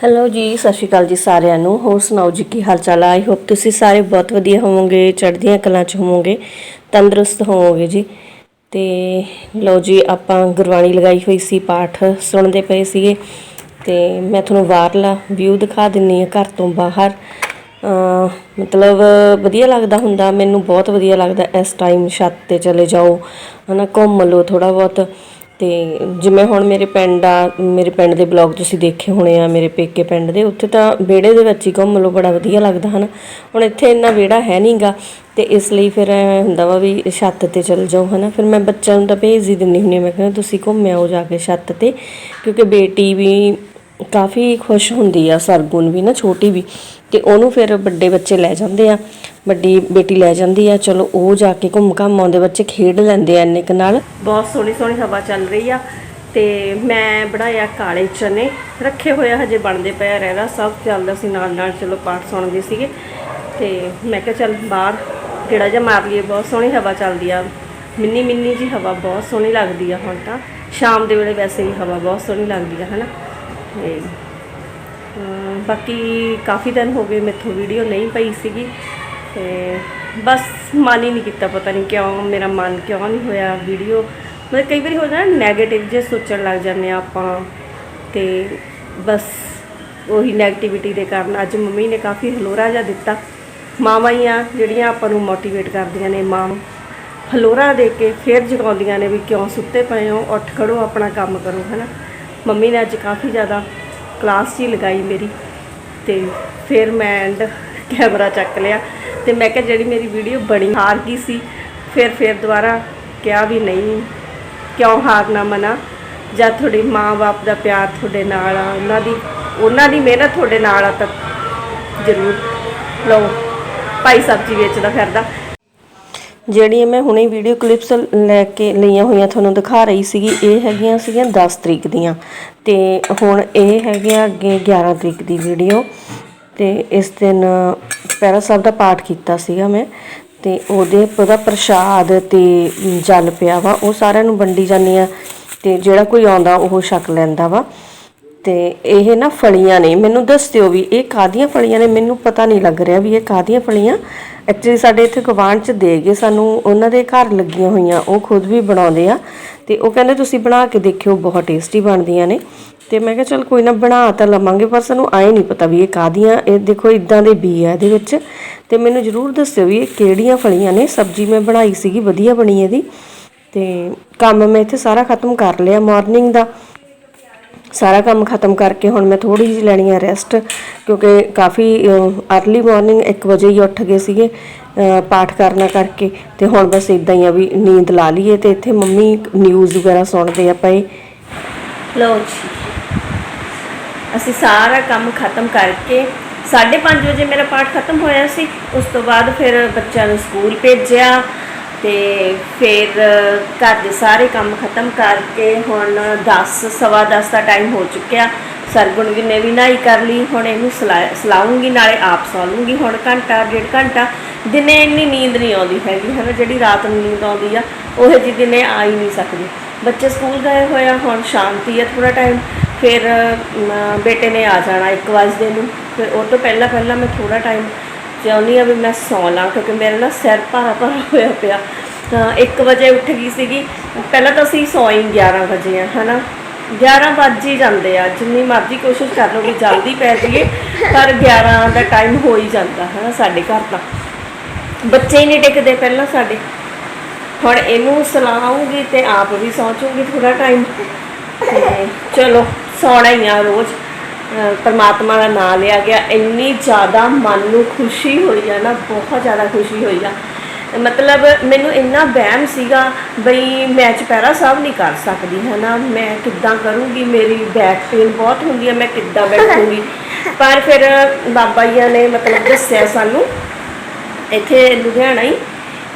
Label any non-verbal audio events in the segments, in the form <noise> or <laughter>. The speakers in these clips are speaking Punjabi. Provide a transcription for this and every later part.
ਹੈਲੋ ਜੀ, ਸਤਿ ਸ਼੍ਰੀ ਅਕਾਲ ਜੀ ਸਾਰਿਆਂ ਨੂੰ। ਹੋਰ ਸੁਣਾਓ ਜੀ, ਕੀ ਹਾਲ ਚਾਲ ਆਈ ਹੋਪ ਤੁਸੀਂ ਸਾਰੇ ਬਹੁਤ ਵਧੀਆ ਹੋਵੋਗੇ, ਚੜ੍ਹਦੀਆਂ ਕਲਾਂ ਚ ਹੋਵੋਗੇ, ਤੰਦਰੁਸਤ ਹੋਵੋਗੇ ਜੀ। ਤੇ ਲਓ ਜੀ, ਆਪਾਂ ਗੁਰਬਾਣੀ ਲਗਾਈ ਹੋਈ ਸੀ, ਪਾਠ ਸੁਣਦੇ ਪਏ ਸੀਗੇ। ਤੇ ਮੈਂ ਤੁਹਾਨੂੰ ਬਾਹਰਲਾ ਵਿਊ ਦਿਖਾ ਦਿੰਨੀ ਆ, ਘਰ ਤੋਂ ਬਾਹਰ। ਮਤਲਬ ਵਧੀਆ ਲੱਗਦਾ ਹੁੰਦਾ, ਮੈਨੂੰ ਬਹੁਤ ਵਧੀਆ ਲੱਗਦਾ ਇਸ ਟਾਈਮ ਛੱਤ ਤੇ ਚਲੇ ਜਾਓ। ਹਨਾ, ਘੁੰਮ ਲਓ ਥੋੜਾ ਬਹੁਤ। ਤੇ ਜਿਵੇਂ ਹੁਣ ਮੇਰੇ ਪਿੰਡ ਆ, ਮੇਰੇ ਪਿੰਡ ਦੇ ਬਲੌਗ ਤੁਸੀਂ ਦੇਖੇ ਹੋਣੇ ਆ, ਮੇਰੇ ਪੇਕੇ ਪਿੰਡ ਦੇ, ਉੱਥੇ ਤਾਂ ਵਿਹੜੇ ਦੇ ਵਿੱਚ ਹੀ ਘੁੰਮ ਲਓ, ਬੜਾ ਵਧੀਆ ਲੱਗਦਾ, ਹਨਾ? ਹੁਣ ਇੱਥੇ ਇੰਨਾ ਵਿਹੜਾ ਹੈ ਨਹੀਂਗਾ ਤੇ ਇਸ ਲਈ ਫਿਰ ਐਂ ਹੁੰਦਾ ਵਾ ਵੀ ਛੱਤ ਤੇ ਚਲ ਜਾਓ, ਹਨਾ? ਫਿਰ ਮੈਂ ਬੱਚਿਆਂ ਨੂੰ ਤਾਂ ਭੇਜ ਹੀ ਦਿੰਦੀ ਹੁੰਦੀ ਹਾਂ, ਮੈਂ ਕਹਿੰਦਾ ਤੁਸੀਂ ਘੁੰਮ ਆਓ ਜਾ ਕੇ ਛੱਤ ਤੇ, ਕਿਉਂਕਿ ਬੇਟੀ ਵੀ ਕਾਫੀ ਖੁਸ਼ ਹੁੰਦੀ ਆ, ਸਰਗੁਣ ਵੀ ਨਾ, ਛੋਟੀ ਵੀ। ਤੇ ਉਹਨੂੰ ਫਿਰ ਵੱਡੇ ਬੱਚੇ ਲੈ ਜਾਂਦੇ ਆ, ਵੱਡੀ ਬੇਟੀ ਲੈ ਜਾਂਦੀ ਆ, ਚਲੋ ਉਹ ਜਾ ਕੇ ਘੁੰਮ ਘਾਮ ਆਉਂਦੇ ਬੱਚੇ ਖੇਡ ਲੈਂਦੇ ਆ ਇੰਨੇ ਕੁ ਨਾਲ। ਬਹੁਤ ਸੋਹਣੀ ਸੋਹਣੀ ਹਵਾ ਚੱਲ ਰਹੀ ਆ ਤੇ ਮੈਂ ਬਣਾਇਆ ਕਾਲੇ ਚਨੇ, ਰੱਖੇ ਹੋਇਆ ਹਜੇ ਬਣਦੇ ਪਏ ਆ ਸਭ ਚੱਲਦਾ ਸੀ ਨਾਲ ਨਾਲ, ਚਲੋ ਪਾਠ ਸੁਣਦੇ ਸੀਗੇ। ਤੇ ਮੈਂ ਕਿਹਾ ਚੱਲ ਬਾਹਰ ਕਿਹੜਾ ਜਿਹਾ ਮਾਰ ਲਈਏ, ਬਹੁਤ ਸੋਹਣੀ ਹਵਾ ਚੱਲਦੀ ਆ। ਮਿੰਨੀ ਮਿੰਨੀ ਜੀ ਹਵਾ ਬਹੁਤ ਸੋਹਣੀ ਲੱਗਦੀ ਆ ਹੁਣ ਤਾਂ। ਸ਼ਾਮ ਦੇ ਵੇਲੇ ਵੈਸੇ ਵੀ ਹਵਾ ਬਹੁਤ ਸੋਹਣੀ ਲੱਗਦੀ ਆ, ਹਨਾ? ਤੇ ਅਮ ਬਾਕੀ ਕਾਫੀ ਦਿਨ ਹੋ ਗਏ ਮੇਥੋਂ ਵੀਡੀਓ ਨਹੀਂ ਪਈ ਸੀਗੀ ਤੇ ਬਸ ਮਨ ਹੀ ਨਹੀਂ ਕੀਤਾ, ਪਤਾ ਨਹੀਂ ਕਿਉਂ ਮੇਰਾ ਮਨ ਕਿਉਂ ਨਹੀਂ ਹੋਇਆ ਵੀਡੀਓ। ਮਤਲਬ ਕਈ ਵਾਰੀ ਹੋ ਜਾਂਦਾ ਨੈਗੇਟਿਵ ਜੇ ਸੋਚਣ ਲੱਗ ਜਾਂਦੇ ਆ ਆਪਾਂ ਤੇ ਬਸ ਉਹੀ ਨੈਗੇਟਿਵਿਟੀ ਦੇ ਕਾਰਨ ਅੱਜ ਮੰਮੀ ਨੇ ਕਾਫੀ ਹਲੋਰਾ ਜਿਹਾ ਦਿੱਤਾ। ਮਾਵਾਂ ਹੀ ਆ, ਜਿਹੜੀਆਂ ਆਪਾਂ ਨੂੰ ਮੋਟੀਵੇਟ ਕਰਦੀਆਂ ਨੇ, ਮਾਂ ਹਲੋਰਾ ਦੇ ਕੇ ਫਿਰ ਜਗਾਉਂਦੀਆਂ ਨੇ ਵੀ ਕਿਉਂ ਸੁੱਤੇ ਪਏ ਹੋ, ਉੱਠ ਖੜੋ, ਆਪਣਾ ਕੰਮ ਕਰੋ, ਹਨਾ। ਮੰਮੀ ਨੇ ਅੱਜ ਕਾਫੀ ਜ਼ਿਆਦਾ ਕਲਾਸ ਹੀ ਲਗਾਈ ਮੇਰੀ ਤੇ ਫਿਰ ਮੈਂ ਐਂਡ ਕੈਮਰਾ ਚੱਕ ਲਿਆ ਤੇ ਮੈਂ ਕਿਹਾ ਜਿਹੜੀ ਮੇਰੀ ਵੀਡੀਓ ਬਣੀ ਹਾਰ ਗਈ ਸੀ, ਫਿਰ ਫਿਰ ਦੁਬਾਰਾ ਕਿਹਾ ਵੀ ਨਹੀਂ, ਕਿਉਂ ਹਾਰਨਾ ਮਨਾ? ਜਦ ਤੁਹਾਡੇ ਮਾਂ-ਬਾਪ ਦਾ ਪਿਆਰ ਤੁਹਾਡੇ ਨਾਲ ਆ, ਉਹਨਾਂ ਦੀ ਉਹਨਾਂ ਦੀ ਮਿਹਨਤ ਤੁਹਾਡੇ ਨਾਲ ਆ ਤਾਂ ਜ਼ਰੂਰ ਲਓ। ਭਾਈ ਸਬਜ਼ੀ ਵੇਚਦਾ ਫਿਰਦਾ। ਜਿਹੜੀਆਂ ਮੈਂ ਹੁਣੇ ਵੀਡੀਓ ਕਲਿੱਪਸ ਲੈ ਕੇ ਲਈਆਂ ਹੋਈਆਂ ਤੁਹਾਨੂੰ ਦਿਖਾ ਰਹੀ ਸੀਗੀ, ਇਹ ਹੈਗੀਆਂ ਸੀਗੀਆਂ 10 ਤਰੀਕ ਦੀਆਂ। ਤੇ ਹੁਣ ਇਹ ਹੈਗੀਆਂ ਅੱਗੇ 11 ਤਰੀਕ ਦੀ ਵੀਡੀਓ ਤੇ ਇਸ ਦਿਨ ਪਹਿਰਾ ਸਾਹਿਬ ਦਾ ਪਾਠ ਕੀਤਾ ਸੀਗਾ ਮੈਂ। ਤੇ ਉਹਦੇ ਉਹਦਾ ਪ੍ਰਸ਼ਾਦ ਤੇ ਜਲ ਪਿਆ ਵਾ, ਉਹ ਸਾਰਿਆਂ ਨੂੰ ਵੰਡੀ ਜਾਂਦੀ ਆ। ਤੇ ਜਿਹੜਾ ਕੋਈ ਆਉਂਦਾ ਉਹ ਛਕ ਲੈਂਦਾ ਵਾ। ਤੇ ਇਹ ਨਾ ਫਲੀਆਂ ਨੇ। ਮੈਨੂੰ ਦੱਸ ਦਿਓ ਵੀ ਇਹ ਕਾਦੀਆਂ ਫਲੀਆਂ ਨੇ? ਮੈਨੂੰ ਪਤਾ ਨਹੀਂ ਲੱਗ ਰਿਹਾ ਵੀ ਇਹ ਕਾਦੀਆਂ ਫਲੀਆਂ। ਐਕਚੁਅਲੀ ਸਾਡੇ ਇੱਥੇ ਗਵਾਂਢ ਚ ਦੇ ਗਏ। ਸਾਨੂੰ ਉਹਨਾਂ ਦੇ ਘਰ ਲੱਗੀਆਂ ਹੋਈਆਂ। ਉਹ ਖੁਦ ਵੀ ਬਣਾਉਂਦੇ ਆ। ਤੇ ਉਹ ਕਹਿੰਦੇ ਤੁਸੀਂ ਬਣਾ ਕੇ ਦੇਖਿਓ, ਬਹੁਤ ਟੇਸਟੀ ਬਣਦੀਆਂ ਨੇ। ਤੇ ਮੈਂ ਕਿਹਾ ਚਲ ਕੋਈ ਨਾ ਬਣਾ ਤਾਂ ਲਵਾਂਗੇ, ਪਰ ਸਾਨੂੰ ਆਏ ਨਹੀਂ ਪਤਾ ਵੀ ਇਹ ਕਾਦੀਆਂ ਇਹ ਦੇਖੋ ਇਦਾਂ ਦੇ ਬੀ ਆ ਇਹਦੇ ਵਿੱਚ। ਤੇ ਮੈਨੂੰ ਜਰੂਰ ਦੱਸਿਓ ਵੀ ਇਹ ਕਿਹੜੀਆਂ ਫਲੀਆਂ ਨੇ। ਸਬਜ਼ੀ ਮੈਂ ਬਣਾਈ ਸੀਗੀ, ਵਧੀਆ ਬਣੀ ਇਹਦੀ। ਤੇ ਕੰਮ ਮੈਂ ਇੱਥੇ ਸਾਰਾ ਖਤਮ ਕਰ ਲਿਆ ਮਾਰਨਿੰਗ ਦਾ। ਸਾਰਾ ਕੰਮ ਖਤਮ ਕਰਕੇ ਹੁਣ ਮੈਂ ਥੋੜੀ ਜਿਹੀ ਲੈਣੀ ਆ ਰੈਸਟ ਕਿਉਂਕਿ ਕਾਫੀ अर्ਲੀ ਮਾਰਨਿੰਗ 1 ਵਜੇ ਹੀ ਉੱਠ ਗਏ ਸੀਗੇ ਪਾਠ ਕਰਨਾ ਕਰਕੇ, ਤੇ ਹੁਣ ਬਸ ਇਦਾਂ ਹੀ ਆ ਵੀ ਨੀਂਦ ਲਾ ਲਈਏ ਤੇ ਇੱਥੇ ਮੰਮੀ ਨਿਊਜ਼ ਵਗੈਰਾ ਸੁਣਦੇ ਆ ਪਏ ਲਓ ਜੀ। ਅਸੀਂ ਸਾਰਾ ਕੰਮ ਖਤਮ ਕਰਕੇ 5:30 ਵਜੇ ਮੇਰਾ ਪਾਠ ਖਤਮ ਹੋਇਆ ਸੀ, ਉਸ ਤੋਂ ਬਾਅਦ ਫਿਰ ਬੱਚਿਆਂ ਨੂੰ ਸਕੂਲ ਭੇਜਿਆ ਤੇ ਫਿਰ ਘਰ ਦੇ ਸਾਰੇ ਕੰਮ ਖਤਮ ਕਰਕੇ ਹੁਣ 10 ਸਵਾ 10 ਦਾ ਟਾਈਮ ਹੋ ਚੁੱਕਿਆ। ਸਰਗੁਣ ਵੀ ਨੇ ਵੀ ਨਹਾਈ ਕਰ ਲਈ, ਹੁਣ ਇਹਨੂੰ ਸਲਾ- ਸਲਾਉਂਗੀ, ਨਾਲੇ ਆਪ ਸੌ ਲੂੰਗੀ। ਹੁਣ ਘੰਟਾ, ਡੇਢ ਘੰਟਾ ਦਿਨੇ ਇੰਨੀ ਨੀਂਦ ਨਹੀਂ ਆਉਂਦੀ ਹੈਗੀ, ਹੈ ਜਿਹੜੀ ਰਾਤ ਨੂੰ ਨੀਂਦ ਆਉਂਦੀ ਆ, ਉਹ ਜਿਹੀ ਦਿਨੇ ਆ ਹੀ ਨਹੀਂ ਸਕਦੀ। ਬੱਚੇ ਸਕੂਲ ਗਏ ਹੋਏ ਆ, ਹੁਣ ਸ਼ਾਂਤੀ ਆ ਥੋੜਾ ਟਾਈਮ ਫਿਰ ਬੇਟੇ ਨੇ ਆ ਜਾਣਾ 1 ਵਜੇ ਨੂੰ। ਫਿਰ ਉਹ ਤੋਂ ਪਹਿਲਾਂ ਪਹਿਲਾਂ ਮੈਂ ਥੋੜਾ ਟਾਈਮ ਚਾਹੁੰਦੀ ਆ ਵੀ ਮੈਂ ਸੌਂ ਲਾਂ ਕਿਉਂਕਿ ਮੇਰਾ ਨਾ ਸਿਰ ਭਾਰਾ ਭਾਰਾ ਹੋਇਆ ਪਿਆ। ਤਾਂ 1 ਵਜੇ ਉੱਠ ਗਈ ਸੀਗੀ। ਪਹਿਲਾਂ ਤਾਂ ਅਸੀਂ ਸੌਂ ਹੀ 11 ਵਜੇ ਆ, ਹਨਾ? 11 ਵੱਜ ਹੀ ਜਾਂਦੇ ਆ। ਜਿੰਨੀ ਮਰਜ਼ੀ ਕੋਸ਼ਿਸ਼ ਕਰ ਲਓ ਵੀ ਜਲਦੀ ਪੈ ਜਾਈਏ, ਪਰ 11 ਦਾ ਟਾਈਮ ਹੋ ਹੀ ਜਾਂਦਾ, ਹਨਾ, ਸਾਡੇ ਘਰ ਤਾਂ। ਬੱਚੇ ਹੀ ਨਹੀਂ ਟਿਕਦੇ ਪਹਿਲਾਂ ਸਾਡੇ। ਹੁਣ ਇਹਨੂੰ ਸਲਾਉਂਗੀ ਤੇ ਆਪ ਵੀ ਸੌਂਚੂਗੀ ਥੋੜਾ ਟਾਈਮ ਤੇ ਚਲੋ, ਸੌਣਾ ਹੀ ਆ ਰੋਜ਼। ਪਰਮਾਤਮਾ ਦਾ ਨਾਮ ਲਿਆ ਗਿਆ। ਇੰਨੀ ਜ਼ਿਆਦਾ ਮਨ ਨੂੰ ਖੁਸ਼ੀ ਹੋਈ ਆ ਨਾ ਬਹੁਤ ਜ਼ਿਆਦਾ ਖੁਸ਼ੀ ਹੋਈ ਆ। ਮਤਲਬ ਮੈਨੂੰ ਇੰਨਾ ਵਹਿਮ ਸੀਗਾ ਬਈ ਮੈਂ ਚੁਪਹਿਰਾ ਸਾਹਿਬ ਨਹੀਂ ਕਰ ਸਕਦੀ ਹੈ ਨਾ ਮੈਂ ਕਿੱਦਾਂ ਕਰੂੰਗੀ? ਮੇਰੀ ਬੈਕ ਪੇਨ ਬਹੁਤ ਹੁੰਦੀ ਹੈ ਮੈਂ ਕਿੱਦਾਂ ਬੈਠੂੰਗੀ? <laughs> ਪਰ ਫਿਰ ਬਾਬਾ ਜੀ ਨੇ ਮਤਲਬ ਦੱਸਿਆ ਸਾਨੂੰ ਇੱਥੇ ਲੁਧਿਆਣਾ ਹੀ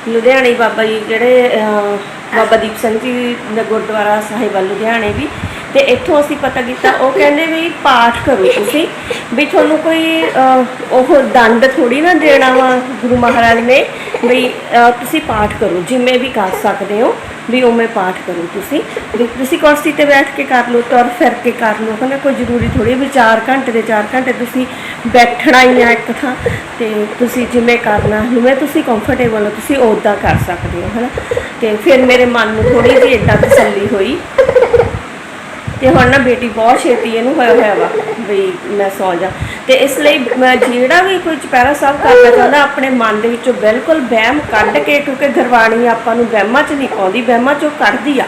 ਲੁਧਿਆਣੇ ਬਾਬਾ ਜੀ ਜਿਹੜੇ ਬਾਬਾ ਦੀਪ ਸਿੰਘ ਜੀ ਦਾ ਗੁਰਦੁਆਰਾ ਸਾਹਿਬ ਲੁਧਿਆਣੇ ਵੀ। ਤੇ ਇੱਥੋਂ ਅਸੀਂ ਪਤਾ ਕੀਤਾ, ਉਹ ਕਹਿੰਦੇ ਵੀ ਪਾਠ ਕਰੋ ਤੁਸੀਂ, ਵੀ ਤੁਹਾਨੂੰ ਕੋਈ ਉਹ ਦੰਡ ਥੋੜੀ ਨਾ ਦੇਣਾ ਵਾ ਗੁਰੂ ਮਹਾਰਾਜ ਨੇ, ਵੀ ਤੁਸੀਂ ਪਾਠ ਕਰੋ ਜਿਵੇਂ ਵੀ ਕਰ ਸਕਦੇ ਹੋ, ਵੀ ਉਵੇਂ ਪਾਠ ਕਰੋ ਤੁਸੀਂ। ਵੀ ਤੁਸੀਂ ਕੁਰਸੀ ਤੇ ਬੈਠ ਕੇ ਕਰ ਲਓ, ਤੁਰ ਫਿਰ ਕੇ ਕਰ ਲਓ, ਹਨਾ, ਕੋਈ ਜ਼ਰੂਰੀ ਥੋੜੀ ਵੀ 4 ਘੰਟੇ ਦੇ 4 ਘੰਟੇ ਤੁਸੀਂ ਬੈਠਣਾ ਹੀ ਆ ਇੱਕ ਥਾਂ, ਤੇ ਤੁਸੀਂ ਜਿਵੇਂ ਕਰਨਾ ਜਿਵੇਂ ਤੁਸੀਂ ਕੰਫਰਟੇਬਲ ਹੋ, ਤੁਸੀਂ ਉਦਾਂ ਕਰ ਸਕਦੇ ਹੋ, ਹਨਾ। ਤੇ ਫਿਰ ਮੇਰੇ ਮਨ ਨੂੰ ਥੋੜੀ ਜਿਹੀ ਇਦਾਂ ਤਸੱਲੀ ਹੋਈ। ਤੇ ਹੁਣ ਨਾ ਬੇਟੀ ਬਹੁਤ ਛੇਤੀ ਇਹਨੂੰ ਹੋਇਆ ਹੋਇਆ ਵਾ ਵੀ ਮੈਂ ਸੌ ਜਾ। ਤੇ ਇਸ ਲਈ ਮੈਂ ਜਿਹੜਾ ਵੀ ਕੋਈ ਚੁਪਹਿਰਾ ਸਾਹਿਬ ਕਰਨਾ ਚਾਹੁੰਦਾ, ਆਪਣੇ ਮਨ ਦੇ ਵਿੱਚੋਂ ਬਿਲਕੁਲ ਵਹਿਮ ਕੱਢ ਕੇ, ਕਿਉਂਕਿ ਗੁਰਬਾਣੀ ਆਪਾਂ ਨੂੰ ਵਹਿਮਾਂ 'ਚ ਨਹੀਂ ਪਾਉਂਦੀ, ਵਹਿਮਾਂ 'ਚੋਂ ਕੱਢਦੀ ਆ।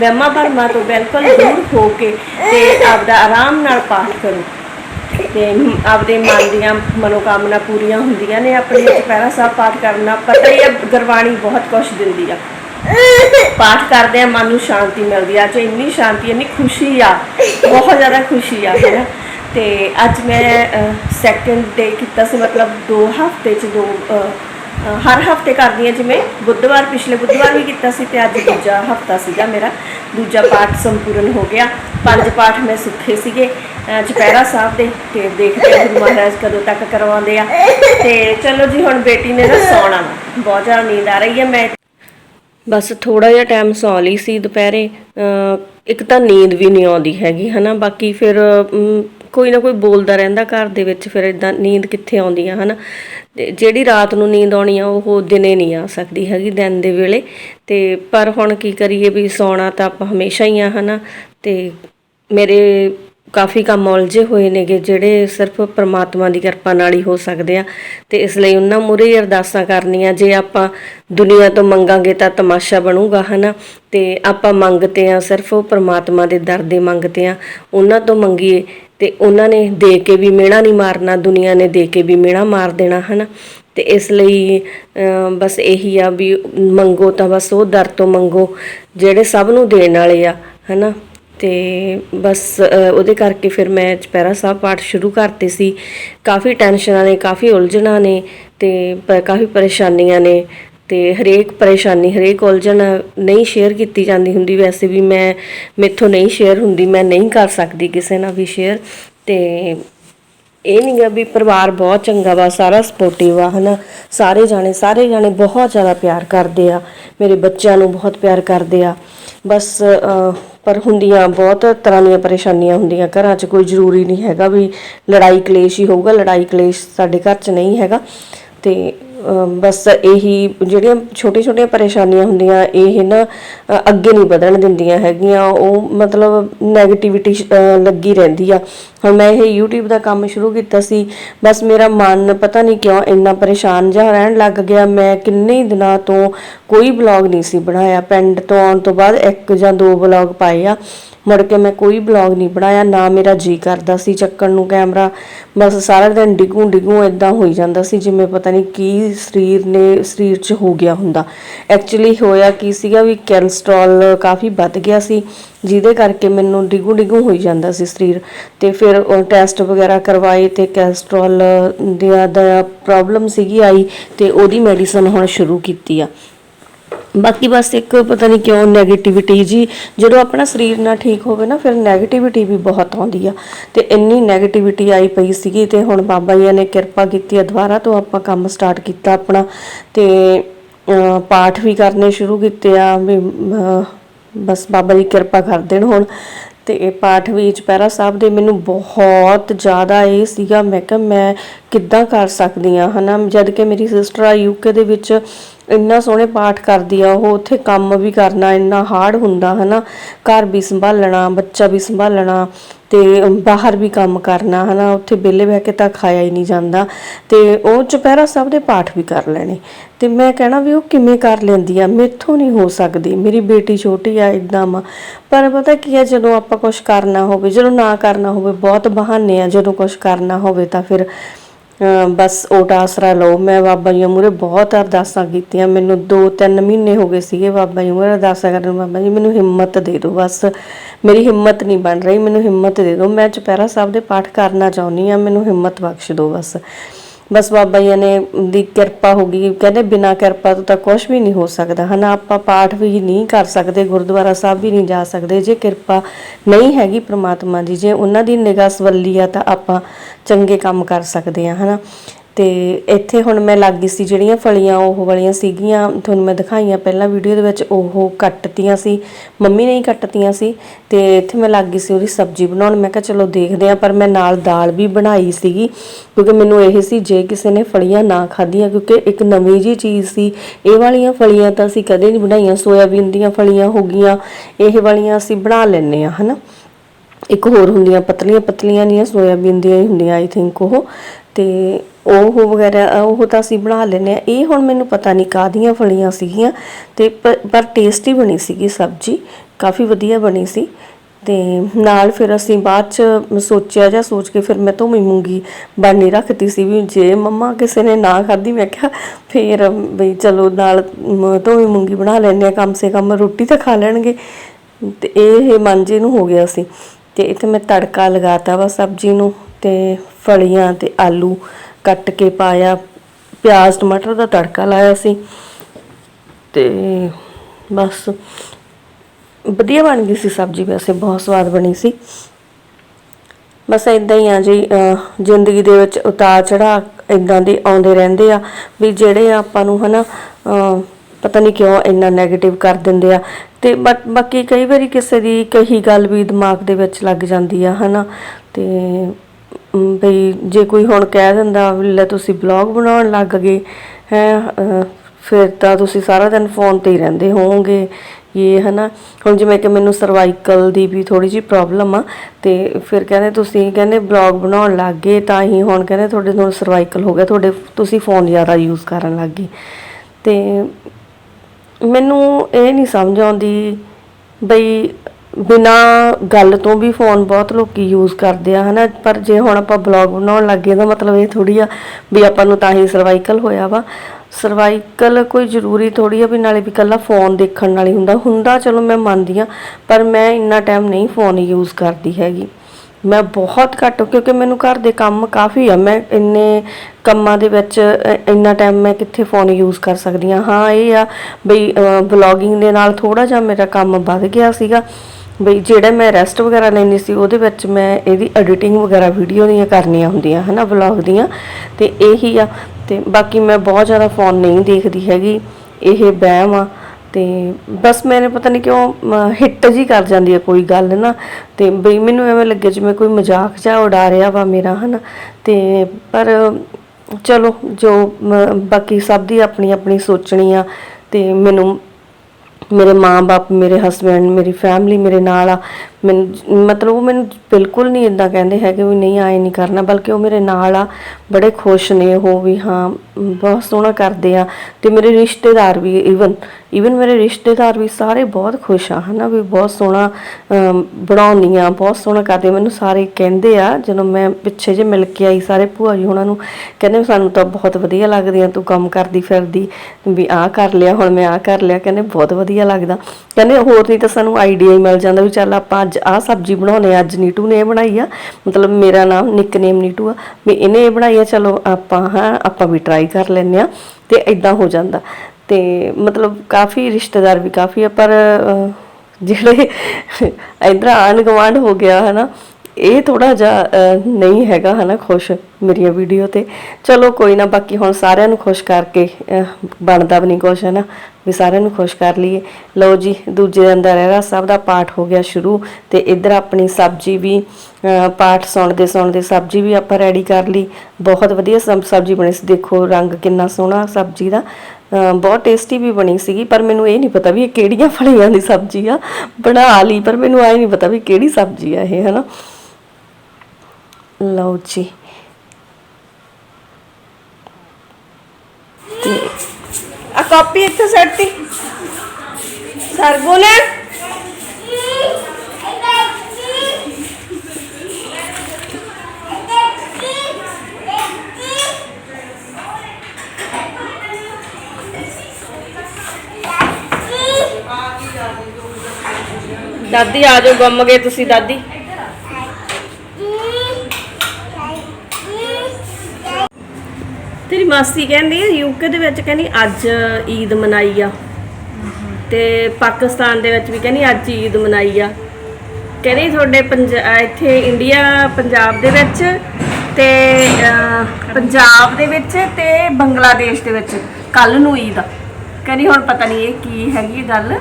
ਵਹਿਮਾਂ ਭਰਮਾਂ ਤੋਂ ਬਿਲਕੁਲ ਦੂਰ ਹੋ ਕੇ ਤੇ ਆਪਦਾ ਆਰਾਮ ਨਾਲ ਪਾਠ ਕਰੋ। ਤੇ ਆਪਦੇ ਮਨ ਦੀਆਂ ਮਨੋਕਾਮਨਾ ਪੂਰੀਆਂ ਹੁੰਦੀਆਂ ਨੇ, ਆਪਣੇ ਚੁਪਹਿਰਾ ਸਾਹਿਬ ਪਾਠ ਕਰਨਾ, ਪਤਾ ਹੀ ਹੈ ਗੁਰਬਾਣੀ ਬਹੁਤ ਕੁਝ ਦਿੰਦੀ ਆ। ਪਾਠ ਕਰਦੇ ਆ ਮਨ ਨੂੰ ਸ਼ਾਂਤੀ ਮਿਲਦੀ ਆ। ਚ ਇੰਨੀ ਸ਼ਾਂਤੀ ਇੰਨੀ ਖੁਸ਼ੀ ਆ। ਬਹੁਤ ਜ਼ਿਆਦਾ ਖੁਸ਼ੀ ਆ ਹੈ ਤੇ ਅੱਜ ਮੈਂ ਸੈਕੰਡ ਡੇ ਕੀਤਾ ਸੀ ਮਤਲਬ ਦੋ ਹਫ਼ਤੇ ਚ ਦੋ ਹਰ ਹਫ਼ਤੇ ਕਰਦੀ ਆ ਜਿਵੇਂ ਬੁੱਧਵਾਰ ਪਿਛਲੇ ਬੁੱਧਵਾਰ ਵੀ ਕੀਤਾ ਸੀ ਤੇ ਅੱਜ ਦੂਜਾ ਹਫ਼ਤਾ ਸੀਗਾ ਮੇਰਾ। ਦੂਜਾ ਪਾਠ ਸੰਪੂਰਨ ਹੋ ਗਿਆ। ਪੰਜ ਪਾਠ ਮੈਂ ਸੁੱਖੇ ਸੀਗੇ ਅਹ, ਚੁਪਹਿਰਾ ਸਾਹਿਬ ਦੇ ਤੇ ਦੇਖਦੇ ਹਾਂ ਗੁਰੂ ਮਹਾਰਾਜ ਕਦੋਂ ਤੱਕ ਕਰਵਾਉਂਦੇ ਆ। ਤੇ ਚਲੋ ਜੀ ਹੁਣ ਬੇਟੀ ਨੇ ਨਾ ਸੌਣਾ ਬਹੁਤ ਜ਼ਿਆਦਾ ਨੀਂਦ ਆ ਰਹੀ ਹੈ ਮੈਂ ਬਸ ਥੋੜਾ ਜਿਹਾ ਟਾਈਮ ਸੌ ਲਈ ਸੀ ਦੁਪਹਿਰੇ। ਇੱਕ ਤਾਂ ਨੀਂਦ ਵੀ ਨਹੀਂ ਆਉਂਦੀ ਹੈਗੀ, ਹਨਾ? ਬਾਕੀ ਫਿਰ ਕੋਈ ਨਾ ਕੋਈ ਬੋਲਦਾ ਰਹਿੰਦਾ ਘਰ ਦੇ ਵਿੱਚ, ਫਿਰ ਇਦਾਂ ਨੀਂਦ ਕਿੱਥੇ ਆਉਂਦੀ ਆ ਹਨਾ? ਤੇ ਜਿਹੜੀ ਰਾਤ ਨੂੰ ਨੀਂਦ ਆਉਣੀ ਆ, ਉਹ ਦਿਨੇ ਨਹੀਂ ਆ ਸਕਦੀ ਹੈਗੀ, ਦਿਨ ਦੇ ਵੇਲੇ। ਤੇ ਪਰ ਹੁਣ ਕੀ ਕਰੀਏ ਵੀ ਸੌਣਾ ਤਾਂ ਆਪਾਂ ਹਮੇਸ਼ਾ ਹੀ ਆ, ਹਨਾ? ਤੇ ਮੇਰੇ ਕਾਫੀ ਕੰਮ ਉਲਝੇ ਹੋਏ ਨੇਗੇ, ਜਿਹੜੇ ਸਿਰਫ ਪ੍ਰਮਾਤਮਾ ਦੀ ਕਿਰਪਾ ਨਾਲ ਹੀ ਹੋ ਸਕਦੇ ਆ। ਤੇ ਇਸ ਲਈ ਉਹਨਾਂ ਮੂਹਰੇ ਅਰਦਾਸਾਂ ਕਰਨੀਆਂ, ਜੇ ਆਪਾਂ ਦੁਨੀਆ ਤੋਂ ਮੰਗਾਂਗੇ ਤਾਂ ਤਮਾਸ਼ਾ ਬਣੂਗਾ, ਹਨਾ? ਤੇ ਆਪਾਂ ਮੰਗਤੇ ਆ, ਸਿਰਫ ਉਹ ਪ੍ਰਮਾਤਮਾ ਦੇ ਦਰ ਦੇ ਮੰਗਤੇ ਆ। ਉਹਨਾਂ ਤੋਂ ਮੰਗੀਏ ਤੇ ਉਹਨਾਂ ਨੇ ਦੇ ਕੇ ਵੀ ਮਿਹਣਾ ਨਹੀਂ ਮਾਰਨਾ, ਦੁਨੀਆ ਨੇ ਦੇ ਕੇ ਵੀ ਮਿਹਣਾ ਮਾਰ ਦੇਣਾ, ਹਨਾ? ਤੇ ਇਸ ਲਈ ਬਸ ਇਹੀ ਆ ਵੀ ਮੰਗੋ ਤਾਂ ਬਸ ਉਹ ਦਰ ਤੋਂ ਮੰਗੋ, ਜਿਹੜੇ ਸਭ ਨੂੰ ਦੇਣ ਵਾਲੇ ਆ, ਹਨਾ? ਤੇ ਬਸ ਉਹਦੇ ਕਰਕੇ ਫਿਰ ਮੈਂ ਚੁਪਹਿਰਾ ਸਾਹਿਬ ਪਾਠ ਸ਼ੁਰੂ ਕਰਤੇ ਸੀ। ਕਾਫੀ ਟੈਨਸ਼ਨਾਂ ਨੇ, ਕਾਫੀ ਉਲਝਣਾਂ ਨੇ ਤੇ ਕਾਫੀ ਪਰੇਸ਼ਾਨੀਆਂ ਨੇ ਤੇ ਹਰੇਕ ਪਰੇਸ਼ਾਨੀ, ਹਰੇਕ ਉਲਝਣ ਨਹੀਂ ਸ਼ੇਅਰ ਕੀਤੀ ਜਾਂਦੀ ਹੁੰਦੀ। ਵੈਸੇ ਵੀ ਮੈਂ, ਮੇਥੋਂ ਨਹੀਂ ਸ਼ੇਅਰ ਹੁੰਦੀ, ਮੈਂ ਨਹੀਂ ਕਰ ਸਕਦੀ ਕਿਸੇ ਨਾਲ ਵੀ ਸ਼ੇਅਰ ਤੇ ਇਹ ਨਹੀਂ ਗਾ ਵੀ ਪਰਿਵਾਰ ਬਹੁਤ ਚੰਗਾ ਵਾ, ਸਾਰਾ ਸਪੋਰਟਿਵ ਆ ਹਨਾ? ਸਾਰੇ ਜਾਣੇ ਸਾਰੇ ਜਾਣੇ ਬਹੁਤ ਜ਼ਿਆਦਾ ਪਿਆਰ ਕਰਦੇ ਆ। ਮੇਰੇ ਬੱਚਿਆਂ ਨੂੰ ਬਹੁਤ ਪਿਆਰ ਕਰਦੇ ਆ। ਬਸ ਪਰ ਹੁੰਦੀਆਂ ਬਹੁਤ ਤਰ੍ਹਾਂ ਦੀਆਂ ਪਰੇਸ਼ਾਨੀਆਂ ਹੁੰਦੀਆਂ। ਘਰਾਂ 'ਚ ਕੋਈ ਜ਼ਰੂਰੀ ਨਹੀਂ ਹੈਗਾ ਵੀ ਲੜਾਈ ਕਲੇਸ਼ ਹੀ ਹੋਊਗਾ, ਲੜਾਈ ਕਲੇਸ਼ ਸਾਡੇ ਘਰ 'ਚ ਨਹੀਂ ਹੈਗਾ। ਤੇ ਬਸ ਇਹੀ ਜਿਹੜੀਆਂ ਛੋਟੀਆਂ ਛੋਟੀਆਂ ਪਰੇਸ਼ਾਨੀਆਂ ਹੁੰਦੀਆਂ, ਇਹ ਨਾ ਅੱਗੇ ਨਹੀਂ ਵਧਣ ਦਿੰਦੀਆਂ ਹੈਗੀਆਂ। ਉਹ ਮਤਲਬ 네ਗੇਟਿਵਿਟੀ ਲੱਗੀ ਰਹਿੰਦੀ ਆ। ਹੁਣ ਮੈਂ ਇਹ YouTube ਦਾ ਕੰਮ ਸ਼ੁਰੂ ਕੀਤਾ ਸੀ। ਬਸ ਮੇਰਾ ਮਨ ਪਤਾ ਨਹੀਂ ਕਿਉਂ ਇੰਨਾ ਪਰੇਸ਼ਾਨ ਜਿਹਾ ਰਹਿਣ ਲੱਗ ਗਿਆ। ਮੈਂ ਕਿੰਨੇ ਦਿਨਾਂ ਤੋਂ ਕੋਈ ਬਲੌਗ ਨਹੀਂ ਸੀ ਬਣਾਇਆ। ਪਿੰਡ ਤੋਂ ਆਉਣ ਤੋਂ ਬਾਅਦ ਇੱਕ ਜਾਂ ਦੋ ਬਲੌਗ ਪਾਏ ਆ। ਮੁੜ ਕੇ ਮੈਂ ਕੋਈ ਬਲੌਗ ਨਹੀਂ ਬਣਾਇਆ, ਨਾ ਮੇਰਾ ਜੀ ਕਰਦਾ ਸੀ ਚੱਕਣ ਨੂੰ ਕੈਮਰਾ ਬਸ ਸਾਰਾ ਦਿਨ ਡਿਗੂ ਡਿਗੂ ਇਦਾਂ ਹੋਈ ਜਾਂਦਾ ਸੀ, ਜਿਵੇਂ ਪਤਾ ਨਹੀਂ ਕੀ ਸਰੀਰ ਨੇ, ਸਰੀਰ 'ਚ ਹੋ ਗਿਆ ਹੁੰਦਾ। ਐਕਚੁਅਲੀ ਹੋਇਆ ਕੀ ਸੀਗਾ ਵੀ ਕੋਲੇਸਟ੍ਰੋਲ ਕਾਫੀ ਵੱਧ ਗਿਆ ਸੀ, ਜਿਹਦੇ ਕਰਕੇ ਮੈਨੂੰ ਡਿਗੂ ਡਿਗੂ ਹੋਈ ਜਾਂਦਾ ਸੀ ਸਰੀਰ। ਤੇ ਫਿਰ ਟੈਸਟ ਵਗੈਰਾ ਕਰਵਾਏ ਤੇ ਕੋਲੇਸਟ੍ਰੋਲ ਦੀ ਦਾ ਪ੍ਰੋਬਲਮ ਸੀਗੀ ਆਈ, ਤੇ ਉਹਦੀ ਮੈਡੀਸਨ ਹੁਣ ਸ਼ੁਰੂ ਕੀਤੀ ਆ। ਬਾਕੀ ਬਸ ਇੱਕ ਪਤਾ ਨਹੀਂ ਕਿਉਂ 네ਗੇਟਿਵਿਟੀ ਜੀ, ਜਦੋਂ ਆਪਣਾ ਸਰੀਰ ਨਾ ਠੀਕ ਹੋਵੇ ਨਾ, ਫਿਰ 네ਗੇਟਿਵਿਟੀ ਵੀ ਬਹੁਤ ਆਉਂਦੀ ਆ। ਤੇ ਇੰਨੀ 네ਗੇਟਿਵਿਟੀ ਆਈ ਪਈ ਸੀਗੀ ਤੇ ਹੁਣ ਬਾਬਾ ਜੀ ਨੇ ਕਿਰਪਾ ਕੀਤੀ ਆ, ਦੁਬਾਰਾ ਤੋਂ ਆਪਾਂ ਕੰਮ ਸਟਾਰਟ ਕੀਤਾ ਆਪਣਾ। ਤੇ ਪਾਠ ਵੀ ਕਰਨੇ ਸ਼ੁਰੂ ਕੀਤੇ ਆ, ਵੀ ਬਸ ਬਾਬਾ ਜੀ ਕਿਰਪਾ ਕਰ ਦੇਣ ਹੁਣ। ਤੇ ਇਹ ਪਾਠ ਵੀ ਚਪੈਰਾ ਸਾਹਿਬ ਦੇ ਮੈਨੂੰ ਬਹੁਤ ਜ਼ਿਆਦਾ ਇਹ ਸੀਗਾ, ਮੈਂ ਕਿ ਮੈਂ ਕਿੱਦਾਂ ਕਰ ਸਕਦੀ ਆ, ਹਨਾ? ਜਦ ਕਿ ਮੇਰੀ ਸਿਸਟਰ ਆ ਯੂਕੇ ਦੇ ਵਿੱਚ ਇੰਨਾ ਸੋਹਣੇ ਪਾਠ ਕਰਦੀ ਆ, ਉਹ ਉੱਥੇ ਕੰਮ ਵੀ ਕਰਨਾ ਇੰਨਾ ਹਾਰਡ ਹੁੰਦਾ, ਹਨਾ? ਘਰ ਵੀ ਸੰਭਾਲਣਾ, ਬੱਚਾ ਵੀ ਸੰਭਾਲਣਾ ਤੇ ਬਾਹਰ ਵੀ ਕੰਮ ਕਰਨਾ, ਹਨਾ? ਉੱਥੇ ਵਿਹਲੇ ਬਹਿ ਕੇ ਤਾਂ ਖਾਇਆ ਹੀ ਨਹੀਂ ਜਾਂਦਾ ਤੇ ਉਹ ਚੁਪਹਿਰਾ ਸਾਹਿਬ ਦੇ ਪਾਠ ਵੀ ਕਰ ਲੈਣੇ। ਤੇ ਮੈਂ ਕਹਿਣਾ ਵੀ ਉਹ ਕਿਵੇਂ ਕਰ ਲੈਂਦੀ ਆ? ਮੇਥੋਂ ਨਹੀਂ ਹੋ ਸਕਦੀ। ਮੇਰੀ ਬੇਟੀ ਛੋਟੀ ਆ, ਇੱਕਦਮ। ਪਰ ਪਤਾ ਕੀ ਆ, ਜਦੋਂ ਆਪਾਂ ਕੁਝ ਕਰਨਾ ਹੋਵੇ, ਜਦੋਂ ਨਾ ਕਰਨਾ ਹੋਵੇ, ਬਹੁਤ ਬਹਾਨੇ ਆ, ਜਦੋਂ ਕੁਝ ਕਰਨਾ ਹੋਵੇ ਤਾਂ ਫਿਰ ਬਸ ਓਟ ਆਸਰਾ ਲਓ। ਮੈਂ ਬਾਬਾ ਜੀ ਮੂਰੇ ਬਹੁਤ ਅਰਦਾਸਾਂ ਕੀਤੀਆਂ। ਮੈਨੂੰ 2-3 ਮਹੀਨੇ ਹੋ ਗਏ ਸੀਗੇ ਬਾਬਾ ਜੀ ਮੂਰੇ ਅਰਦਾਸਾਂ ਕਰਨ ਬਾਬਾ ਜੀ ਮੈਨੂੰ ਹਿੰਮਤ ਦੇ ਦਿਓ ਬਸ। ਮੇਰੀ ਹਿੰਮਤ ਨਹੀਂ ਬਣ ਰਹੀ। ਮੈਨੂੰ ਹਿੰਮਤ ਦੇ ਦਿਓ। ਮੈਂ ਚੁਪਹਿਰਾ ਸਾਹਿਬ ਦੇ ਪਾਠ ਕਰਨਾ ਚਾਹੁੰਦੀ ਆ ਮੈਨੂੰ ਹਿੰਮਤ ਬਖਸ਼ ਦਿਓ ਬਸ। ਬਸ ਬਾਬਾ ਜੀ ਨੇ ਦੀ ਕਿਰਪਾ ਹੋ ਗਈ, ਕਹਿੰਦੇ ਬਿਨਾ ਕਿਰਪਾ ਤੋਂ ਤਾਂ ਕੁਝ ਵੀ ਨਹੀਂ ਹੋ ਸਕਦਾ, ਹਨਾ? ਆਪਾਂ ਪਾਠ ਵੀ ਨਹੀਂ ਕਰ ਸਕਦੇ, ਗੁਰਦੁਆਰਾ ਸਾਹਿਬ ਵੀ ਨਹੀਂ ਜਾ ਸਕਦੇ, ਜੇ ਕਿਰਪਾ ਨਹੀਂ ਹੈਗੀ ਪ੍ਰਮਾਤਮਾ ਦੀ, ਜੇ ਉਹਨਾਂ ਦੀ ਨਿਗਾਹ ਸਵੱਲੀ ਆ ਤਾਂ ਆਪਾਂ ਚੰਗੇ ਕੰਮ ਕਰ ਸਕਦੇ ਆ, ਹਨਾ? ਤੇ ਇੱਥੇ ਹੁਣ ਮੈਂ ਲੱਗ ਗਈ ਸੀ ਜਿਹੜੀਆਂ ਫਲੀਆਂ, ਉਹ ਵਾਲੀਆਂ ਸੀਗੀਆਂ। ਤੁਹਾਨੂੰ ਮੈਂ ਦਿਖਾਈਆਂ ਪਹਿਲਾਂ ਵੀਡੀਓ ਦੇ ਵਿੱਚ, ਉਹ ਕੱਟਤੀਆਂ ਸੀ। ਮੰਮੀ ਨੇ ਹੀ ਕੱਟਤੀਆਂ ਸੀ ਤੇ ਇੱਥੇ ਮੈਂ ਲੱਗ ਗਈ ਸੀ ਉਹਦੀ ਸਬਜ਼ੀ ਬਣਾਉਣ। ਮੈਂ ਕਿਹਾ ਚਲੋ ਦੇਖਦੇ ਆ ਪਰ ਮੈਂ ਨਾਲ ਦਾਲ ਵੀ ਬਣਾਈ ਸੀਗੀ, ਕਿਉਂਕਿ ਮੈਨੂੰ ਇਹ ਸੀ ਜੇ ਕਿਸੇ ਨੇ ਫਲੀਆਂ ਨਾ ਖਾਧੀਆਂ, ਕਿਉਂਕਿ ਇੱਕ ਨਵੀਂ ਜੀ ਚੀਜ਼ ਸੀ। ਇਹ ਵਾਲੀਆਂ ਫਲੀਆਂ ਤਾਂ ਅਸੀਂ ਕਦੇ ਨਹੀਂ ਬਣਾਈਆਂ, ਸੋਇਆਬੀਨ ਦੀਆਂ ਫਲੀਆਂ ਹੋ ਗਈਆਂ। ਇਹ ਵਾਲੀਆਂ ਅਸੀਂ ਬਣਾ ਲੈਂਦੇ ਆ ਹਨਾ। ਇੱਕ ਹੋਰ ਹੁੰਦੀਆਂ ਪਤਲੀਆਂ ਪਤਲੀਆਂ ਨਹੀਂ ਸੋਇਆਬੀਨ ਦੀਆਂ ਹੀ ਹੁੰਦੀਆਂ ਆਈ ਥਿੰਕ ਉਹ। ਤੇ ਉਹ ਵਗੈਰਾ, ਉਹ ਤਾਂ ਅਸੀਂ ਬਣਾ ਲੈਨੇ ਆ ਇਹ ਹੁਣ ਮੈਨੂੰ ਪਤਾ ਨਹੀਂ ਕਾਦੀਆਂ ਫਲੀਆਂ ਸੀਗੀਆਂ ਤੇ ਪਰ ਟੇਸਟੀ ਬਣੀ ਸੀਗੀ ਸਬਜ਼ੀ, ਕਾਫੀ ਵਧੀਆ ਬਣੀ ਸੀ। ਤੇ ਨਾਲ ਫਿਰ ਅਸੀਂ ਬਾਅਦ ਚ ਸੋਚਿਆ ਜਾਂ ਸੋਚ ਕੇ ਫਿਰ ਮੈਂ ਧੂਮੀ ਮੂੰਗੀ ਬਣਨੀ ਰੱਖਤੀ ਸੀ ਵੀ ਜੇ ਮੰਮਾ ਕਿਸੇ ਨੇ ਨਾ ਖਾਧੀ, ਮੈਂ ਕਿਹਾ ਫਿਰ ਵੀ ਚਲੋ ਨਾਲ ਮ- ਮੂੰਗੀ ਬਣਾ ਲੈਨੇ ਆ ਕਮ ਸੇ ਕਮ ਰੋਟੀ ਤਾਂ ਖਾ ਲੈਣਗੇ। ਤੇ ਇਹ ਮਾਂਜੇ ਨੂੰ ਹੋ ਗਿਆ ਸੀ। ਤੇ ਇੱਥੇ ਮੈਂ ਤੜਕਾ ਲਗਾਤਾ ਵਾ ਸਬਜ਼ੀ ਨੂੰ ਤੇ ਫਲੀਆਂ ਤੇ ਆਲੂ ਕੱਟ ਕੇ ਪਾਇਆ ਪਿਆਜ਼ ਟਮਾਟਰ ਦਾ ਤੜਕਾ ਲਾਇਆ ਸੀ। ਤੇ ਬਸ ਵਧੀਆ ਬਣ ਗਈ ਸੀ ਸਬਜ਼ੀ ਵੈਸੇ ਬਹੁਤ ਸਵਾਦ ਬਣੀ ਸੀ। ਬਸ ਇਦਾਂ ਹੀ ਆ ਜੀ ਜ਼ਿੰਦਗੀ ਦੇ ਵਿੱਚ ਉਤਾਰ ਚੜਾ ਇਦਾਂ ਦੇ ਆਉਂਦੇ ਰਹਿੰਦੇ ਆ ਵੀ ਜਿਹੜੇ ਆਪਾਂ ਨੂੰ ਹਨਾ ਅਹ ਪਤਾ ਨਹੀਂ ਕਿਉਂ ਇੰਨਾ 네ਗੇਟਿਵ ਕਰ ਦਿੰਦੇ ਆ। ਤੇ ਬਟ ਬਾਕੀ ਕਈ ਵਾਰੀ ਕਿਸੇ ਦੀ ਕਹੀ ਗੱਲ ਵੀ ਦਿਮਾਗ ਦੇ ਵਿੱਚ ਲੱਗ ਜਾਂਦੀ ਆ ਹਨਾ। ਤੇ ਅਮ, ਬਈ ਜੇ ਕੋਈ ਹੁਣ ਕਹਿ ਦਿੰਦਾ ਵੀ ਲੈ ਤੁਸੀਂ ਬਲੌਗ ਬਣਾਉਣ ਲੱਗ ਗਏ, ਹੈ ਫਿਰ ਤਾਂ ਤੁਸੀਂ ਸਾਰਾ ਦਿਨ ਫੋਨ ਤੇ ਹੀ ਰਹਿੰਦੇ ਹੋਵੋਗੇ। ਇਹ ਹਨਾ, ਹੁਣ ਜਿਵੇਂ ਕਿ ਮੈਨੂੰ ਸਰਵਾਈਕਲ ਦੀ ਵੀ ਥੋੜੀ ਜਿਹੀ ਪ੍ਰੋਬਲਮ ਆ, ਤੇ ਫਿਰ ਕਹਿੰਦੇ ਤੁਸੀਂ ਕਹਿੰਦੇ ਬਲੌਗ ਬਣਾਉਣ ਲੱਗ ਗਏ, ਤਾਂ ਹੀ ਹੁਣ ਕਹਿੰਦੇ ਤੁਹਾਡੇ ਨੂੰ ਸਰਵਾਈਕਲ ਹੋ ਗਿਆ, ਤੁਹਾਡੇ ਤੁਸੀਂ ਫੋਨ ਜ਼ਿਆਦਾ ਯੂਜ਼ ਕਰਨ ਲੱਗ ਗਏ। ਤੇ ਮੈਨੂੰ ਇਹ ਨਹੀਂ ਸਮਝ ਆਉਂਦੀ ਬਈ ਬਿਨਾ ਗੱਲ ਤੋਂ ਵੀ ਫੋਨ ਬਹੁਤ ਲੋਕੀ ਯੂਜ਼ ਕਰਦੇ ਆ, ਹਨਾ? ਪਰ ਜੇ ਹੁਣ ਆਪਾਂ ਬਲੌਗ ਬਣਾਉਣ ਲੱਗੇ ਤਾਂ ਮਤਲਬ ਇਹ ਥੋੜੀ ਆ ਵੀ ਆਪਾਂ ਨੂੰ ਤਾਂ ਹੀ ਸਰਵਾਈਕਲ ਹੋਇਆ ਵਾ। ਸਰਵਾਈਕਲ ਕੋਈ ਜ਼ਰੂਰੀ ਥੋੜੀ ਆ ਵੀ ਨਾਲੇ ਵੀ ਕੱਲਾ ਫੋਨ ਦੇਖਣ ਨਾਲ ਹੀ ਹੁੰਦਾ। ਹੁੰਦਾ ਚਲੋ ਮੈਂ ਮੰਨਦੀ ਆ, ਪਰ ਮੈਂ ਇੰਨਾ ਟਾਈਮ ਨਹੀਂ ਫੋਨ ਯੂਜ਼ ਕਰਦੀ ਹੈਗੀ। ਮੈਂ ਬਹੁਤ ਘੱਟ, ਕਿਉਂਕਿ ਮੈਨੂੰ ਘਰ ਦੇ ਕੰਮ ਕਾਫੀ ਆ। ਮੈਂ ਇੰਨੇ ਕੰਮਾਂ ਦੇ ਵਿੱਚ ਇੰਨਾ ਟਾਈਮ ਮੈਂ ਕਿੱਥੇ ਫੋਨ ਯੂਜ਼ ਕਰ ਸਕਦੀ ਹਾਂ ਹਾਂ, ਇਹ ਆ ਬਈ ਵਲੌਗਿੰਗ ਦੇ ਨਾਲ ਥੋੜਾ ਜਿਹਾ ਮੇਰਾ ਕੰਮ ਵੱਧ ਗਿਆ ਸੀਗਾ। ਬਈ ਜਿਹੜਾ ਮੈਂ ਰੈਸਟ ਵਗੈਰਾ ਲੈਣੀ ਸੀ, ਉਹਦੇ ਵਿੱਚ ਮੈਂ ਇਹਦੀ ਐਡੀਟਿੰਗ ਵਗੈਰਾ ਵੀਡੀਓ ਦੀਆਂ ਕਰਨੀਆਂ ਹੁੰਦੀਆਂ, ਹਨਾ ਵਲੌਗ ਦੀਆਂ। ਤੇ ਇਹੀ ਆ। ਤੇ ਬਾਕੀ ਮੈਂ ਬਹੁਤ ਜ਼ਿਆਦਾ ਫੋਨ ਨਹੀਂ ਦੇਖਦੀ ਹੈਗੀ। ਇਹ ਵਹਿਮ ਆ। ਤੇ ਬਸ ਮੈਨੇ ਪਤਾ ਨਹੀਂ ਕਿਉਂ ਹਿੱਟ ਜੀ ਕਰ ਜਾਂਦੀ ਹੈ ਕੋਈ ਗੱਲ ਨਾ ਤੇ ਬਈ ਮੈਨੂੰ ਐਵੇਂ ਲੱਗੇ ਜਿਵੇਂ ਕੋਈ ਮਜ਼ਾਕ ਜਿਹਾ ਉਡਾ ਰਿਹਾ ਵਾ ਮੇਰਾ, ਹਨਾ। ਤੇ ਪਰ ਚਲੋ, ਜੋ ਬਾਕੀ ਸਭ ਦੀ ਆਪਣੀ ਆਪਣੀ ਸੋਚਣੀ ਆ। ਤੇ ਮੈਨੂੰ ਮੇਰੇ ਮਾਂ-ਬਾਪ ਮੇਰੇ ਹਸਬੰਡ ਮੇਰੀ ਫੈਮਿਲੀ ਮੇਰੇ ਨਾਲ ਆ। ਮੈਨੂੰ ਮਤਲਬ ਉਹ ਮੈਨੂੰ ਬਿਲਕੁਲ ਨਹੀਂ ਇਦਾਂ ਕਹਿੰਦੇ ਹੈਗੇ ਵੀ ਨਹੀਂ ਆਏ ਨਹੀਂ ਕਰਨਾ ਬਲਕਿ ਉਹ ਮੇਰੇ ਨਾਲ ਆ ਬੜੇ ਖੁਸ਼ ਨੇ ਉਹ ਵੀ ਹਾਂ ਬਹੁਤ ਸੋਹਣਾ ਕਰਦੇ ਆ। ਤੇ ਮੇਰੇ ਰਿਸ਼ਤੇਦਾਰ ਵੀ ਇਵਨ ਇਵਨ ਮੇਰੇ ਰਿਸ਼ਤੇਦਾਰ ਵੀ ਸਾਰੇ ਬਹੁਤ ਖੁਸ਼ ਆ ਹਨਾ ਵੀ ਬਹੁਤ ਸੋਹਣਾ ਅਮ, ਬਣਾਉਂਦੀ ਆ ਬਹੁਤ ਸੋਹਣਾ ਕਰਦੇ ਮੈਨੂੰ ਸਾਰੇ ਕਹਿੰਦੇ ਆ ਜਦੋਂ ਮੈਂ ਪਿੱਛੇ ਜੇ ਮਿਲ ਕੇ ਆਈ ਸਾਰੇ ਭੂਆ ਜੀ ਉਹਨਾਂ ਨੂੰ ਕਹਿੰਦੇ ਸਾਨੂੰ ਤਾਂ ਬਹੁਤ ਵਧੀਆ ਲੱਗਦੀ ਆ ਤੂੰ ਕੰਮ ਕਰਦੀ ਫਿਰਦੀ ਵੀ ਆਹ ਕਰ ਲਿਆ ਹੁਣ ਮੈਂ ਆਹ ਕਰ ਲਿਆ ਕਹਿੰਦੇ ਬਹੁਤ ਵਧੀਆ ਲੱਗਦਾ। ਕਹਿੰਦੇ ਹੋਰ ਨਹੀਂ ਤਾਂ ਸਾਨੂੰ ਆਈਡੀਆ ਹੀ ਮਿਲ ਜਾਂਦਾ ਵੀ ਚੱਲ ਆਪਾਂ ਅੱਜ ਆਹ ਸਬਜ਼ੀ ਬਣਾਉਨੇ ਅੱਜ ਨੀਟੂ ਨੇ ਇਹ ਬਣਾਈ ਆ। ਮਤਲਬ ਮੇਰਾ ਨਾਮ, ਨਿਕਨੇਮ ਨੀਟੂ ਆ। ਵੀ ਇਹਨੇ ਇਹ ਬਣਾਈ ਆ, ਚਲੋ ਆਪਾਂ, ਹਾਂ, ਆਪਾਂ ਵੀ ਟਰਾਈ ਕਰ ਲੈਨੇ ਆ ਤੇ ਇਦਾਂ ਹੋ ਜਾਂਦਾ। ਤੇ ਮਤਲਬ ਕਾਫੀ ਰਿਸ਼ਤੇਦਾਰ ਵੀ ਕਾਫੀ ਆ, ਪਰ ਜਿਹੜੇ ਇਧਰ ਆਣ ਗਵਾਂਡ ਹੋ ਗਿਆ, ਹਨਾ, ਇਹ ਥੋੜਾ ਜਿਹਾ ਨਹੀਂ ਹੈਗਾ, ਹਨਾ, ਖੁਸ਼ ਮੇਰੀਆਂ ਵੀਡੀਓ ਤੇ। ਚਲੋ ਕੋਈ ਨਾ, ਬਾਕੀ ਹੁਣ ਸਾਰਿਆਂ ਨੂੰ ਖੁਸ਼ ਕਰਕੇ ਬਣਦਾ ਵੀ ਨਹੀਂ ਕੁਛ ਹੈ ਵੀ ਸਾਰਿਆਂ ਨੂੰ ਖੁਸ਼ ਕਰ ਲਈਏ। ਲਓ ਜੀ, ਦੂਜੇ ਦਿਨ ਦਾ ਰਹਿਰਾ ਸਭ ਦਾ ਪਾਠ ਹੋ ਗਿਆ ਸ਼ੁਰੂ ਤੇ ਇੱਧਰ ਆਪਣੀ ਸਬਜ਼ੀ ਵੀ ਪਾਠ ਸੁਣਦੇ ਸੁਣਦੇ ਸਬਜ਼ੀ ਵੀ ਆਪਾਂ ਰੈਡੀ ਕਰ ਲਈ। ਬਹੁਤ ਵਧੀਆ ਸਬਜ਼ੀ ਬਣੀ ਸੀ। ਦੇਖੋ ਰੰਗ ਕਿੰਨਾ ਸੋਹਣਾ ਸਬਜ਼ੀ ਦਾ। ਬਹੁਤ ਟੇਸਟੀ ਵੀ ਬਣੀ ਸੀਗੀ, ਪਰ ਮੈਨੂੰ ਇਹ ਨਹੀਂ ਪਤਾ ਵੀ ਇਹ ਕਿਹੜੀਆਂ ਫਲੀਆਂ ਦੀ ਸਬਜ਼ੀ ਆ। ਬਣਾ ਲਈ, ਪਰ ਮੈਨੂੰ ਆਏ ਨਹੀਂ ਪਤਾ ਵੀ ਕਿਹੜੀ ਸਬਜ਼ੀ ਆ ਇਹ, ਹਨਾ। ਲਓ ਜੀ। ਤੇ ਆ ਕਾਪੀ ਇੱਥੇ ਸੱਟਤੀ ਸਰਗੁਣ। ਦਾਦੀ ਆ ਜਾਓ ਗੁੰਮ ਗਏ ਤੁਸੀਂ ਦਾਦੀ। ਤੇਰੀ ਮਾਸੀ ਕਹਿੰਦੀ ਯੂਕੇ ਦੇ ਵਿੱਚ ਕਹਿੰਦੀ ਅੱਜ ਈਦ ਮਨਾਈ ਆ। ਤੇ ਪਾਕਿਸਤਾਨ ਦੇ ਵਿੱਚ ਵੀ ਕਹਿੰਦੀ ਅੱਜ ਈਦ ਮਨਾਈ ਆ। ਕਹਿੰਦੀ ਤੁਹਾਡੇ ਪੰਜ ਇੱਥੇ ਇੰਡੀਆ, ਪੰਜਾਬ ਦੇ ਵਿੱਚ ਤੇ ਪੰਜਾਬ ਦੇ ਵਿੱਚ ਤੇ ਬੰਗਲਾਦੇਸ਼ ਦੇ ਵਿੱਚ ਕੱਲ ਨੂੰ ਈਦ ਆ। ਕਹਿੰਦੀ ਹੁਣ ਪਤਾ ਨਹੀਂ ਇਹ ਕੀ ਹੈਗੀ ਗੱਲ।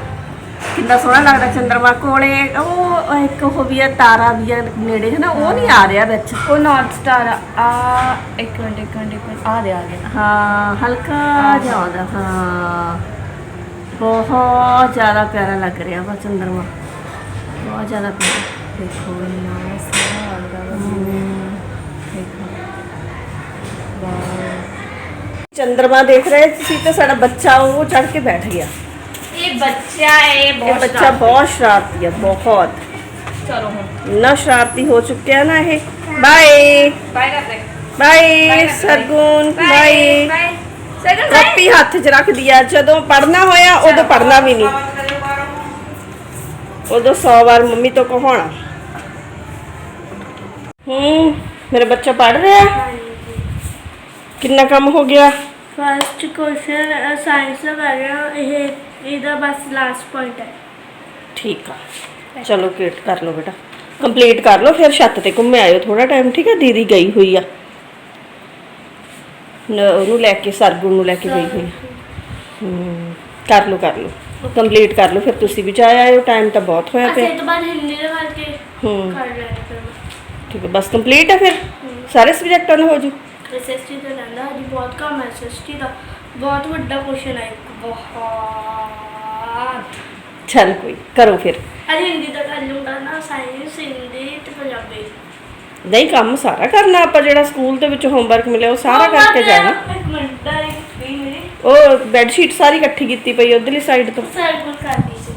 ਕਿੰਨਾ ਸੋਹਣਾ ਲੱਗਦਾ ਚੰਦਰਮਾ ਕੋਲੇ। ਉਹ ਇੱਕ ਉਹ ਵੀ ਆ ਤਾਰਾ ਵੀ ਆ ਨੇੜੇ ਹੈ ਨਾ ਉਹ ਨਹੀਂ ਆ ਰਿਹਾ ਵਿੱਚ। ਉਹ ਨਾਰਥ ਸਟਾਰ ਆ। ਇੱਕ ਮਿੰਟ ਇੱਕ ਮਿੰਟ ਇੱਕ ਮਿੰਟ। ਆ ਦੇ ਆ ਹਾਂ ਹਲਕਾ ਜਿਹਾ ਆਉਂਦਾ ਹਾਂ। ਬਹੁਤ ਜ਼ਿਆਦਾ ਪਿਆਰਾ ਲੱਗ ਰਿਹਾ ਵਾ ਚੰਦਰਮਾ। ਬਹੁਤ ਜ਼ਿਆਦਾ ਪਿਆਰਾ। ਦੇਖੋ ਇੰਨਾ ਸੋਹਣਾ ਲੱਗਦਾ ਵਾ। ਦੇਖੋ। ਵਾਓ। ਚੰਦਰਮਾ ਦੇਖ ਰਹੇ ਸੀ ਤੇ ਸਾਡਾ ਬੱਚਾ ਉਹ ਚੜ ਕੇ ਬੈਠ ਗਿਆ। ਇਹ ਬੱਚਾ ਹੈ ਇਹ ਬੱਚਾ ਬਹੁਤ ਸ਼ਰਾਰਤੀ ਹੈ ਬਹੁਤ ਚਲੋ ਹੁਣ ਇੰਨਾ ਸ਼ਰਾਰਤੀ ਹੋ ਚੁੱਕਿਆ ਨਾ ਇਹ ਬਾਏ ਬਾਏ ਕਰਦੇ bye Sargun bye bye second copy ਹੱਥ 'ਚ ਰੱਖ ਦਿਆ ਜਦੋਂ ਪੜਨਾ ਹੋਇਆ ਉਦੋਂ ਪੜਨਾ ਵੀ ਨਹੀਂ ਉਦੋਂ 100 ਵਾਰ ਮੰਮੀ ਤੋਂ ਕਹਾਉਣਾ ਹੂੰ ਮੇਰਾ ਬੱਚਾ ਪੜ ਰਿਹਾ ਹੈ? ਕਿੰਨਾ ਕੰਮ ਹੋ ਗਿਆ ਫਸਟ ਕੁਐਸਚਨ ਸਾਇੰਸ ਦਾ ਕਰ ਰਿਹਾ ਇਹ ਇਹਦਾ ਬਸ ਲਾਸਟ ਪੁਆਇੰਟ ਹੈ। ਠੀਕ ਆ। ਚਲੋ ਕੀਟ ਕਰ ਲਓ ਬੇਟਾ। ਕੰਪਲੀਟ ਕਰ ਲਓ ਫਿਰ ਛੱਤ ਤੇ ਘੁੰਮੇ ਆਇਓ ਥੋੜਾ ਟਾਈਮ ਠੀਕ ਹੈ ਦੀਦੀ ਗਈ ਹੋਈ ਆ। ਉਹਨੂੰ ਲੈ ਕੇ ਸਰਗੁਣ ਨੂੰ ਲੈ ਕੇ ਗਈ ਹੋਈ ਆ। ਹੂੰ। ਕਰ ਲਓ ਕਰ ਲਓ। ਕੰਪਲੀਟ ਕਰ ਲਓ ਫਿਰ ਤੁਸੀਂ ਵੀ ਜਾ ਆਇਓ ਟਾਈਮ ਤਾਂ ਬਹੁਤ ਹੋਇਆ ਅਸੀਂ ਪਿਆ ਇਹ ਤੋਂ ਬਾਅਦ ਹਿੰਦੀ ਦਾ ਕਰਕੇ ਹੂੰ। ਕਰ ਠੀਕ ਹੈ ਬਸ ਕੰਪਲੀਟ ਹੈ ਫਿਰ? ਸਾਰੇ ਸਬਜੈਕਟਾਂ ਨੂੰ ਹੋ ਜੂ? ਐਸਐਸਟੀ ਦਾ ਲੈਂਦਾ ਅਜੀ ਬਹੁਤ ਕੰਮ ਐਸਐਸਟੀ ਦਾ। ਬਹੁਤ ਵੱਡਾ ਕੁਐਸਚਨ ਇੱਕ। ਬਹੁਤ। ਚੱਲ ਕੋਈ ਕਰੋ ਫਿਰ। ਅਜੀ ਹਿੰਦੀ ਦਾ ਕਰ ਲੂੰਗਾ ਨਾ ਸਾਇੰਸ ਹਿੰਦੀ ਤੇ ਪੰਜਾਬੀ। ਨਹੀਂ ਕੰਮ ਸਾਰਾ ਕਰਨਾ ਆਪਾਂ ਜਿਹੜਾ ਸਕੂਲ ਦੇ ਵਿੱਚ ਹੋਮਵਰਕ ਮਿਲਿਆ ਉਹ ਸਾਰਾ ਕਰਕੇ ਜਾਣਾ। ਇੱਕ ਮਿੰਟ ਦਾ ਇੱਕ ਵੀ ਮੇਰੀ ਉਹ ਬੈੱਡ ਸ਼ੀਟ ਸਾਰੀ ਇਕੱਠੀ ਕੀਤੀ ਪਈ ਉਧਰਲੀ ਸਾਈਡ ਤੋਂ। ਸਾਈਕਲ ਕਰਦੀ ਸੀ।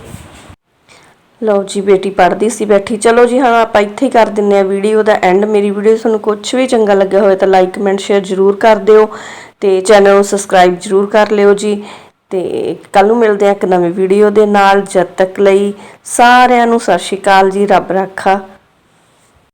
ਲਓ ਜੀ ਬੇਟੀ ਪੜ੍ਹਦੀ ਸੀ ਬੈਠੀ। ਚਲੋ ਜੀ ਹਾਂ ਆਪਾਂ ਇੱਥੇ ਹੀ ਕਰ ਦਿੰਨੇ ਆ ਵੀਡੀਓ ਦਾ ਐਂਡ ਮੇਰੀ ਵੀਡੀਓ ਤੁਹਾਨੂੰ ਕੁਝ ਵੀ ਚੰਗਾ ਲੱਗਿਆ ਹੋਵੇ ਤਾਂ ਲਾਈਕ ਕਮੈਂਟ ਸ਼ੇਅਰ ਜ਼ਰੂਰ ਕਰ ਦਿਓ ਤੇ ਚੈਨਲ ਨੂੰ ਸਬਸਕ੍ਰਾਈਬ ਜ਼ਰੂਰ ਕਰ ਲਿਓ ਜੀ। ਤੇ ਕੱਲ ਨੂੰ ਮਿਲਦੇ ਆ ਇੱਕ ਨਵੀਂ ਵੀਡੀਓ ਦੇ ਨਾਲ। ਜਦ ਤੱਕ ਲਈ ਸਾਰਿਆਂ ਨੂੰ ਸਤਿ ਸ਼੍ਰੀ ਅਕਾਲ ਜੀ, ਰੱਬ ਰਾਖਾ।